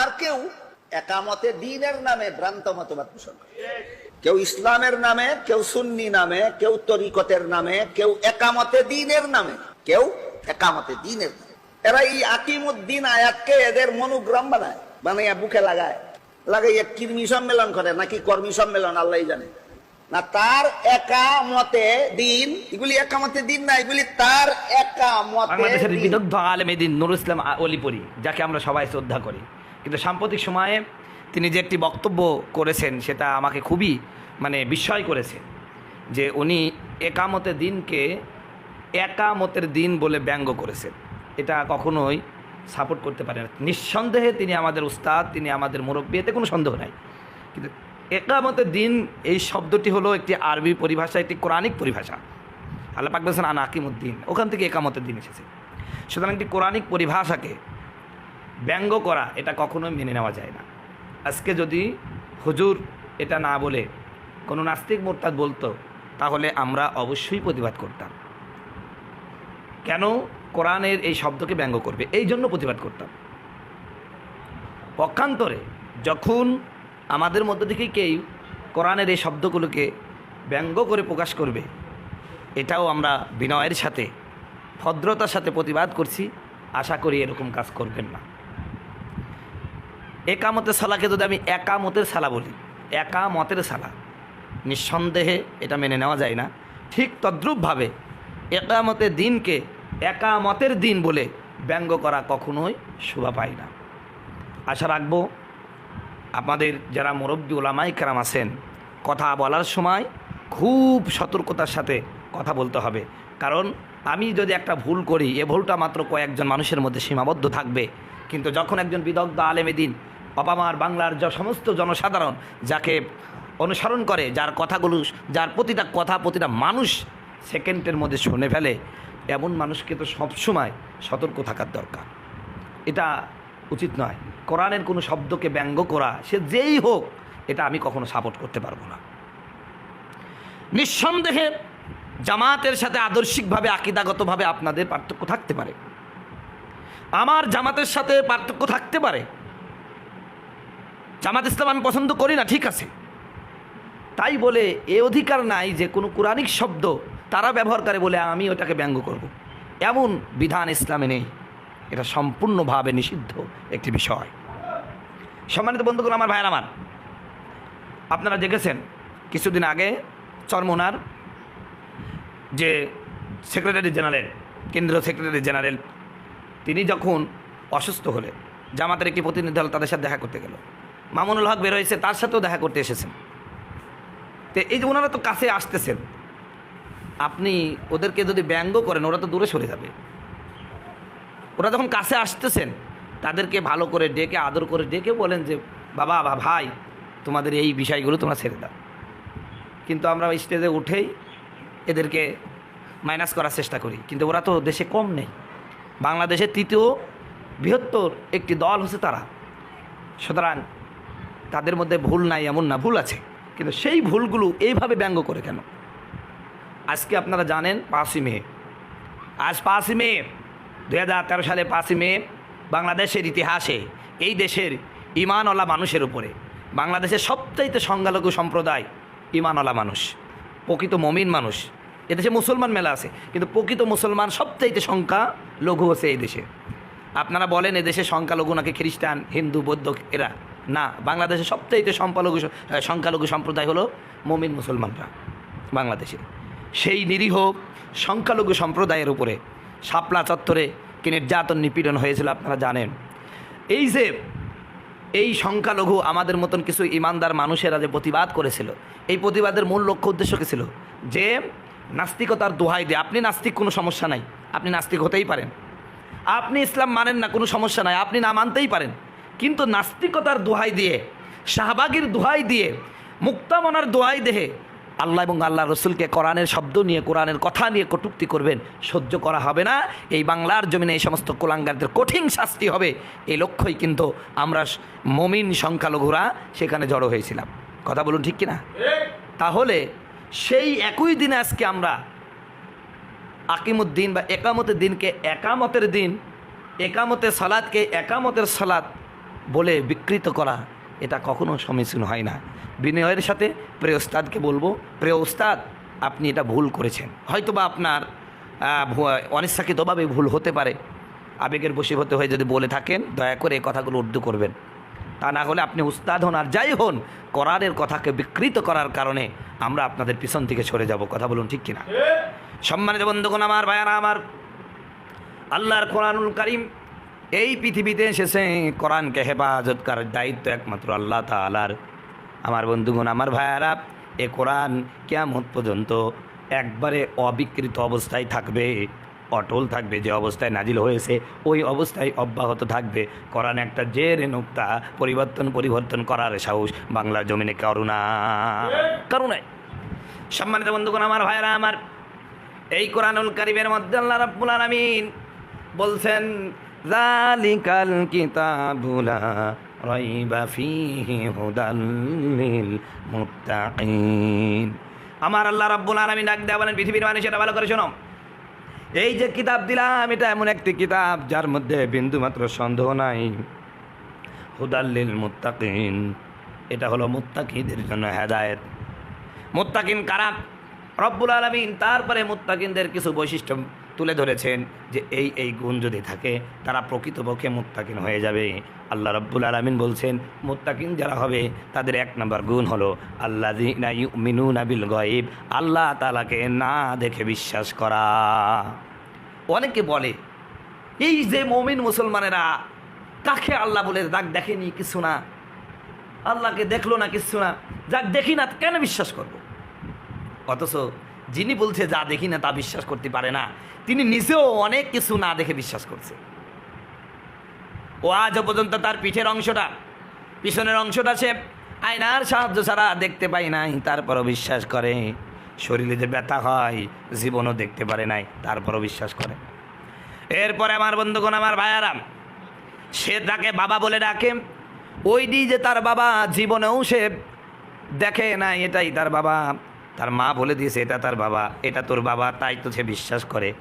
আর কেউ একামতে দিনের নামে ভ্রান্ত মতবাদ পোষণ করে। কেউ ইসলামের নামে কেউ সুন্নি নামে কেউ তরিকতের নামে কেউ একামতে দিনের নামে কেউ একামতে দিনের নামে। এরা এই আকিমুদ্দিন আয়াতকে এদের মনোগ্রাম বানায় বানাইয়া বুকে লাগায়। লাগাইয়া কৃমি সম্মেলন করে নাকি কর্মী সম্মেলন আল্লাহ জানে। না তার একামতে দিন এগুলি একামতে দিন না এগুলি তার বাংলাদেশের দিন। বিদগ্ধ আলেমেদিন নুরুল ইসলাম অলিপুরি যাকে আমরা সবাই শ্রদ্ধা করি। কিন্তু সাম্প্রতিক সময়ে তিনি যে একটি বক্তব্য করেছেন, সেটা আমাকে খুবই মানে বিস্ময় করেছে যে উনি একামতের দিনকে একামতের দিন বলে ব্যঙ্গ করেছেন। এটা কখনোই সাপোর্ট করতে পারে না। নিঃসন্দেহে তিনি আমাদের উস্তাদ, তিনি আমাদের মুরব্বী, এতে কোনো সন্দেহ নাই। কিন্তু একামতের দিন, এই শব্দটি হলো একটি আরবি পরিভাষা, একটি কোরআনিক পরিভাষা। আল্লাহ পাক বলছেন, আন আকিমুদ্দিন ওখান থেকে একামতের দিন এসেছে। সুতরাং একটি কোরআনিক পরিভাষাকে ব্যঙ্গ করা, এটা কখনোই মেনে নেওয়া যায় না। আজকে যদি হুজুর এটা না বলে, কোনো নাস্তিক মোরতাদ বলতো, তাহলে আমরা অবশ্যই প্রতিবাদ করতাম। কেন? কোরআনের এই শব্দকে ব্যঙ্গ করবে, এই জন্য প্রতিবাদ করতাম। পক্ষান্তরে যখন আমাদের মধ্য থেকে কেউ কোরআনের এই শব্দগুলোকে ব্যঙ্গ করে প্রকাশ করবে, এটাও আমরা বিনয়ের সাথে, ভদ্রতার সাথে প্রতিবাদ করছি, আশা করি এরকম কাজ করবেন না। একামতের সালাকে যদি আমি একামতের সালা বলি, একামতের সালা, নিঃসন্দেহে এটা মেনে নেওয়া যায় না। ঠিক তদ্রূপভাবে একামতের দিনকে একামতের দিন বলে ব্যঙ্গ করা কখনোই শোভা পায় না। আশা রাখব আমাদের যারা মুরব্বী ওলামাই কেরাম আছেন, কথা বলার সময় খুব সতর্কতার সাথে কথা বলতে হবে। কারণ আমি যদি একটা ভুল করি, এ ভুলটা মাত্র কয়েকজন মানুষের মধ্যে সীমাবদ্ধ থাকবে। কিন্তু যখন একজন বিদগ্ধ আলেমেদিন অপামার বাংলার যে সমস্ত জনসাধারণ যাকে অনুসরণ করে, যার কথাগুলো, যার প্রতিটা কথা, প্রতিটা মানুষ সেকেন্ডের মধ্যে শুনে ফেলে, এমন মানুষকে তো সবসময় সতর্ক থাকার দরকার। এটা উচিত নয়। কোরআনের কোনো শব্দকে ব্যঙ্গ করা, সে যেই হোক, এটা আমি কখনো সাপোর্ট করতে পারব না। নিঃসন্দেহে জামাতের সাথে আদর্শিকভাবে, আকিদাগতভাবে আপনাদের পার্থক্য থাকতে পারে। আমার জামাতের সাথে পার্থক্য থাকতে পারে। জামাত ইসলাম আমি পছন্দ করি না, ঠিক আছে। তাই বলে এ অধিকার নাই যে কোনো কোরআনিক শব্দ তারা ব্যবহার করে বলে আমি ওটাকে ব্যঙ্গ করব। এমন বিধান ইসলামে নেই। এটা সম্পূর্ণভাবে নিষিদ্ধ একটি বিষয়। সম্মানিত বন্ধুগুলো আমার ভাইয়ের আমার, আপনারা দেখেছেন কিছুদিন আগে চরমোনার যে সেক্রেটারি জেনারেল, কেন্দ্রীয় সেক্রেটারি জেনারেল, তিনি যখন অসুস্থ হলে জামাতের একটি প্রতিনিধি দল তাদের সাথে দেখা করতে গেল। মামুনুল হক বের হয়েছে, তার সাথেও দেখা করতে এসেছেন। তো এই যে ওনারা তো কাছে আসতেছেন, আপনি ওদেরকে যদি ব্যঙ্গ করেন, ওরা তো দূরে সরে যাবে। ওরা যখন কাছে আসতেছেন, তাদেরকে ভালো করে ডেকে, আদর করে ডেকে বলেন যে, বাবা, বা, ভাই, তোমাদের এই বিষয়গুলো তোমরা ছেড়ে দাও। কিন্তু আমরা স্টেজে উঠেই এদেরকে মাইনাস করার চেষ্টা করি। কিন্তু ওরা তো দেশে কম নেই। বাংলাদেশের তৃতীয় বৃহত্তর একটি দল হচ্ছে তারা। সুতরাং তাদের মধ্যে ভুল নাই, এমন না, ভুল আছে। কিন্তু সেই ভুলগুলো এইভাবে ব্যঙ্গ করে কেন? আজকে আপনারা জানেন পাঁচই মে। আজ পাঁচই মে দু হাজার তেরো সালে পাঁচই মে, বাংলাদেশের ইতিহাসে, এই দেশের ইমানওয়ালা মানুষের উপরে, বাংলাদেশের সবচাইতে সংখ্যালঘু সম্প্রদায় ইমানওয়ালা মানুষ, প্রকৃত মমিন মানুষ। এদেশে মুসলমান মেলা আছে, কিন্তু প্রকৃত মুসলমান সবচাইতে সংখ্যা লঘু হচ্ছে এই দেশে। আপনারা বলেন এদেশে সংখ্যালঘু নাকি খ্রিস্টান, হিন্দু, বৌদ্ধ, এরা? না বাংলাদেশে সবচাইতে সংখ্যালঘু সংখ্যালঘু সম্প্রদায় হলো মমিন মুসলমানরা, বাংলাদেশে। সেই নিরীহ সংখ্যালঘু সম্প্রদায়ের উপরে শাপলা চত্বরে কি নির্যাতন নিপীড়ন হয়েছিল, আপনারা জানেন। এই যে, এই সংখ্যালঘু আমাদের মতন কিছু ইমানদার মানুষেরা যে প্রতিবাদ করেছিল, এই প্রতিবাদের মূল লক্ষ্য উদ্দেশ্য কী ছিল? যে, নাস্তিকতার দোহাই দিয়ে, আপনি নাস্তিক কোনো সমস্যা নাই, আপনি নাস্তিক হতেই পারেন। আপনি ইসলাম মানেন না, কোনো সমস্যা নাই, আপনি না মানতেই পারেন। কিন্তু নাস্তিকতার দোহাই দিয়ে, শাহবাগির দোহাই দিয়ে, মুক্তামনার দোহাই দেহে আল্লাহ এবং আল্লাহ রসুলকে কোরআনের শব্দ নিয়ে, কোরআনের কথা নিয়ে কটুক্তি করবেন, সহ্য করা হবে না। এই বাংলার জমিনে এই সমস্ত কোলাঙ্গারদের কঠিন শাস্তি হবে এই লক্ষ্যই কিন্তু আমরা মমিন সংখ্যালঘুরা সেখানে জড়ো হয়েছিলাম। কথা বলুন ঠিক কিনা? তাহলে সেই একই দিনে আজকে আমরা আকিমুদ্দিন বা একামতের দিনকে একামতের দিন, একামতের সালাদকে একামতের সালাদ বলে বিকৃত করা এটা কখনো সমীচীন হয় না। বিনয়ের সাথে প্রিয় ওস্তাদকে বলব প্রিয় ওস্তাদ আপনি এটা ভুল করেছেন। হয়তো বা আপনার অনিচ্ছাকৃতভাবে ভুল হতে পারে। আবেগের বশীভূত হয়ে যদি বলে থাকেন দয়া করে এই কথাগুলো উর্দু করবেন। তা না হলে আপনি উস্তাদ হন আর যাই হন কোরআনের কথাকে বিকৃত করার কারণে আমরা আপনাদের পিছন থেকে সরে যাব। কথা বলুন ঠিক কিনা? সম্মানিত বন্ধুগণ আমার ভাইয়ারা আমার আল্লাহর কোরআনুল করিম এই পৃথিবীতে এসেছে কোরআনকে হেফাজত করার দায়িত্ব একমাত্র আল্লাহ তালার আমার বন্ধুগণ, আমার ভাইয়ারা, এ কোরআন কেমন পর্যন্ত একবারে অবিকৃত অবস্থায় থাকবে, অটল থাকবে, যে অবস্থায় নাজিল হয়েছে, ওই অবস্থায় অব্যাহত থাকবে। কোরআন একটা জের নোক্তা, পরিবর্তন পরিবর্তন করার সাহস বাংলার জমিনে করুণা করুণায় সম্মানিত বন্ধুগণ, আমার ভাইরা আমার এই কোরআনুল কারিমের মধ্যে আল্লাহ রাব্বুল আলামিন বলছেন জালিকাল কিতাবুলা রাইবা ফিহি হুদাল লিল মুত্তাকিন। আমার আল্লাহ রাব্বুল আলামিন ডাক দেয়া বলেন, পৃথিবীর মানুষ এটা ভালো করে শোনো। এই যে কিতাব দিলাম, এটা এমন একটি কিতাব যার মধ্যে বিন্দুমাত্র সন্দেহ নাই। হুদাল্লিল মুত্তাকিন, এটা হলো মুত্তাকিদের জন্য হেদায়েত। মুত্তাকিন কারা? রব্বুল আলমিন, তারপরে মুত্তাকিনদের কিছু বৈশিষ্ট্য তুলে ধরেছেন যে এই এই গুণ যদি থাকে, তারা প্রকৃতপক্ষে মুত্তাকিন হয়ে যাবে। আল্লাহ রব্বুল আলমিন বলছেন, মুত্তাকিন যারা হবে, তাদের এক নম্বর গুণ হলো আল্লাহ মিনু নাবিল গয়েব, আল্লাহ তালাকে না দেখে বিশ্বাস করা। অনেকে বলে, এই যে মমিন মুসলমানেরা, কাকে আল্লাহ বলে দাগ দেখেনি কিছু না, আল্লাহকে দেখল না কিছু না, যাক দেখি না, কেন বিশ্বাস করব? অথচ যিনি বলছে, যা দেখি না তা বিশ্বাস করতে পারে না। তিনি নিজেও অনেক কিছু না দেখে বিশ্বাস করছে। ও আজও পর্যন্ত তার পিঠের অংশটা, পিছনের অংশটা সে আয়নার সাহায্য ছাড়া দেখতে পাই নাই। তারপরও বিশ্বাস করে, শরীরে যে ব্যথা হয়, জীবনও দেখতে পারে নাই, তারপরও বিশ্বাস করে। এরপরে আমার বন্ধুগণ, আমার ভাইয়ারাম সে তাকে বাবা বলে ডাকে। ওই যে তার বাবা, জীবনেও সে দেখে না এটাই তার বাবা। তার মা বলে দিয়েছে, এটা তার বাবা, এটা তোর বাবা। তাই তো সে বিশ্বাস করে।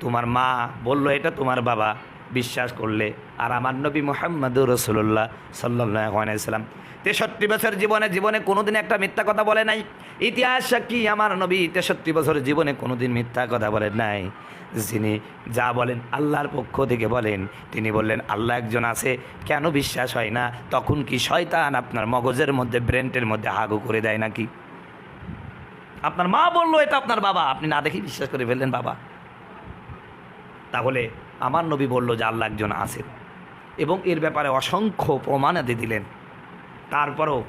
তোমার মা বলল, এটা তোমার বাবা। বিশ্বাস করলে। আর আমার নবী মোহাম্মদুর রসুল্লাহ সাল্লাম। তেষট্টি বছর জীবনে জীবনে কোনোদিন একটা মিথ্যা কথা বলে নাই। ইতিহাস সাক্ষী আমার নবী তেষট্টি বছর জীবনে কোনোদিন মিথ্যা কথা বলেন নাই। যিনি যা বলেন আল্লাহর পক্ষ থেকে বলেন, তিনি বললেন, আল্লাহ একজন আছে, কেন বিশ্বাস হয় না? তখন কি শয়তান আপনার মগজের মধ্যে, ব্রেন্টের মধ্যে হাগু করে দেয় নাকি? আপনার মা বলল এটা আপনার বাবা। আপনি না দেখেই বিশ্বাস করে ফেললেন বাবা। তাহলে আমার নবী বলল যে আল্লাহ একজন আছেন। এবং এর ব্যাপারে অসংখ্য প্রমাণ প্রমাণাদি দিলেন। তারপরও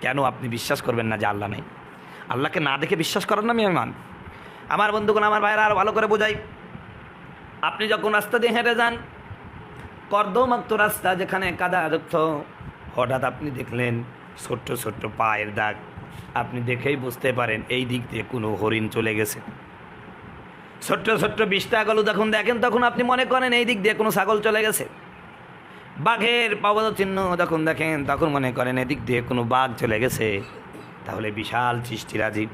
কেন আপনি বিশ্বাস করবেন না যে আল্লাহ নেই? আল্লাহকে না দেখে বিশ্বাস করার নামই মান আমার বন্ধুগণ, আমার ভাইরা আরও ভালো করে বোঝাই। আপনি যখন রাস্তা দিয়ে হেঁটে যান, কর্দমাক্ত রাস্তা যেখানে কাদাযুক্ত হঠাৎ আপনি দেখলেন ছোট্ট ছোট্ট পায়ের দাগ। আপনি দেখেই বুঝতে পারেন এই দিক দিয়ে কোনো হরিণ চলে গেছে। ছোট্ট ছোট্ট বিষটাগুলো যখন দেখেন, তখন আপনি মনে করেন এই দিক দিয়ে কোনো ছাগল চলে গেছে। বাঘের চিহ্ন যখন দেখেন, তখন মনে করেন এদিক দিয়ে কোনো বাঘ চলে গেছে। তাহলে বিশাল সৃষ্টিরাজীব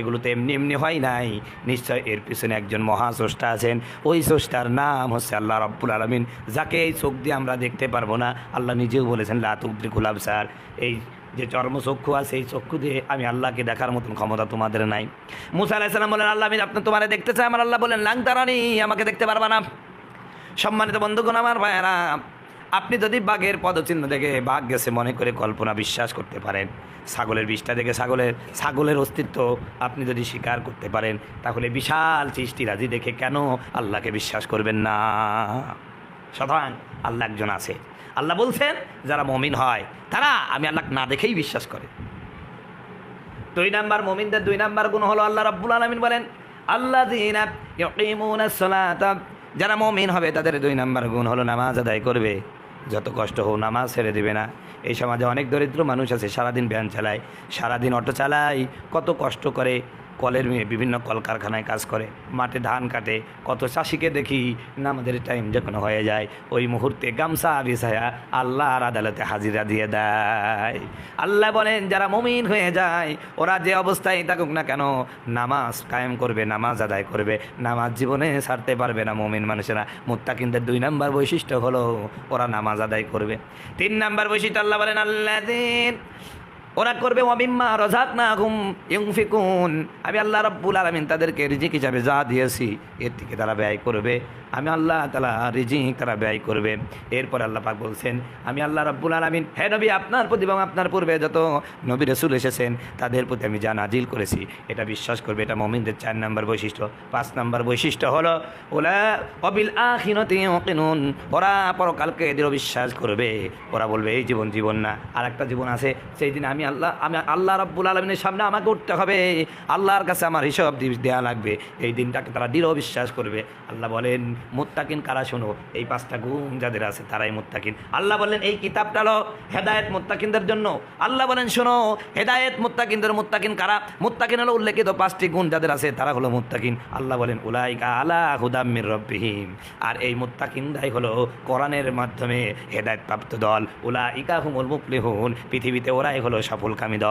এগুলো তো এমনি এমনি হয় নাই। নিশ্চয় এর পিছনে একজন মহাস্রষ্টা আছেন। ওই স্রষ্টার নাম হচ্ছে আল্লাহ রব্বুল আলমিন। যাকে এই চোখ দিয়ে আমরা দেখতে পারব না, আল্লাহ নিজেও বলেছেন লাতুদ্রি গুলাব স্যার এই যে চর্মচক্ষু আছে এই চক্ষু দিয়ে আমি আল্লাহকে দেখার মতন ক্ষমতা তোমাদের নাই। মুসা আলাহিসাল্লাম বলেন, আল্লাহ, আমি আপনি তোমারে দেখতে চাই? আমার আল্লাহ বলেন, লাং তারানি, আমাকে দেখতে পারবা না। সম্মানিত বন্ধুগণ, আমার ভাইয়েরা, আপনি যদি বাঘের পদচিহ্ন দেখে বাঘ গেছে মনে করে কল্পনা বিশ্বাস করতে পারেন। ছাগলের বিষটা দেখে ছাগলের ছাগলের অস্তিত্ব আপনি যদি স্বীকার করতে পারেন, তাহলে বিশাল সৃষ্টিরাজি দেখে কেন আল্লাহকে বিশ্বাস করবেন না? সুতরাং আল্লাহ একজন আছে। আল্লাহ বলছেন, যারা মমিন হয়, তারা আমি আল্লাহ না দেখেই বিশ্বাস করে। দুই নাম্বার মমিনদের দুই নাম্বার গুণ হলো আল্লাহ রাব্বুল আলমিন বলেন আল্লাহ যারা মমিন হবে, তাদের দুই নাম্বার গুণ হলো নামাজ আদায় করবে। যত কষ্ট হোক, নামাজ ছেড়ে দেবে না। এই সমাজে অনেক দরিদ্র মানুষ আছে, সারাদিন ভ্যান চালায়, সারাদিন অটো চালায়, কত কষ্ট করে কলের মেয়ে বিভিন্ন কলকারখানায় কাজ করে, মাঠে ধান কাটে, কত চাষিকে দেখি নামাজের টাইম যখন হয়ে যায়, ওই মুহূর্তে গামছা বিছায়া আল্লাহর আদালতে হাজিরা দিয়ে দেয়। আল্লাহ বলেন, যারা মমিন হয়ে যায়, ওরা যে অবস্থায় থাকুক না কেন, নামাজ কায়েম করবে, নামাজ আদায় করবে, নামাজ জীবনে ছাড়তে পারবে না মমিন মানুষেরা। মুত্তাকিনদের দুই নাম্বার বৈশিষ্ট্য হলো, ওরা নামাজ আদায় করবে। তিন নাম্বার বৈশিষ্ট্য আল্লাহ বলেন আল্লাহ ওরা করবে অমিম্মা রজাক না ঘুম ইউফিকুন আমি আল্লাহ রব্বুল আলমিন তাদেরকে রিজিক হিসাবে যা দিয়েছি, এর থেকে তারা ব্যয় করবে। আমি আল্লাহ তালা রিজিক তারা ব্যয় করবে। এরপর আল্লাহ পাক বলছেন, আমি আল্লাহ রাব্বুল আলমিন, হে নবী, আপনার প্রতি এবং আপনার পূর্বে যত নবী রসুল এসেছেন, তাদের প্রতি আমি যা নাজিল করেছি, এটা বিশ্বাস করবে, এটা মমিনদের চার নম্বর বৈশিষ্ট্য। পাঁচ নম্বর বৈশিষ্ট্য হলো, ওলা অবিল আখিনতি ওকিনুন ওরা পরকালকে দৃঢ় বিশ্বাস করবে। ওরা বলবে, এই জীবন জীবন না আর একটা জীবন আছে, সেই দিন আমি আল্লাহ আমি আল্লাহ রাব্বুল আলমিনের সামনে আমাকে উঠতে হবে। আল্লাহর কাছে আমার হিসাব দেওয়া লাগবে। এই দিনটাকে তারা দৃঢ় বিশ্বাস করবে। আল্লাহ বলেন মুত্তাকিন কারা শোনো? এই পাঁচটা গুণ যাদের আছে তারাই মুত্তাকিন। আল্লাহ বলেন এই কিতাবটা হলো হেদায়েত মুত্তাকিনদের জন্য। আল্লাহ বলেন, শোনো, হেদায়েত মুত্তাকিনদের মুত্তাকিন কারা? মুত্তাকিন হলো উল্লেখিত পাঁচটি গুণ যাদের আছে তারা হলো মুত্তাকিন। আল্লাহ বলেন, উলাইকা আলা হুদাম্মির রব্বিহিম। আর এই মুত্তাকিনরাই হলো কোরআনের মাধ্যমে হেদায়েত প্রাপ্ত দল। উলাইকা হুমুল মুফলিহুন। পৃথিবীতে ওরাই হলো সফলকামী দল।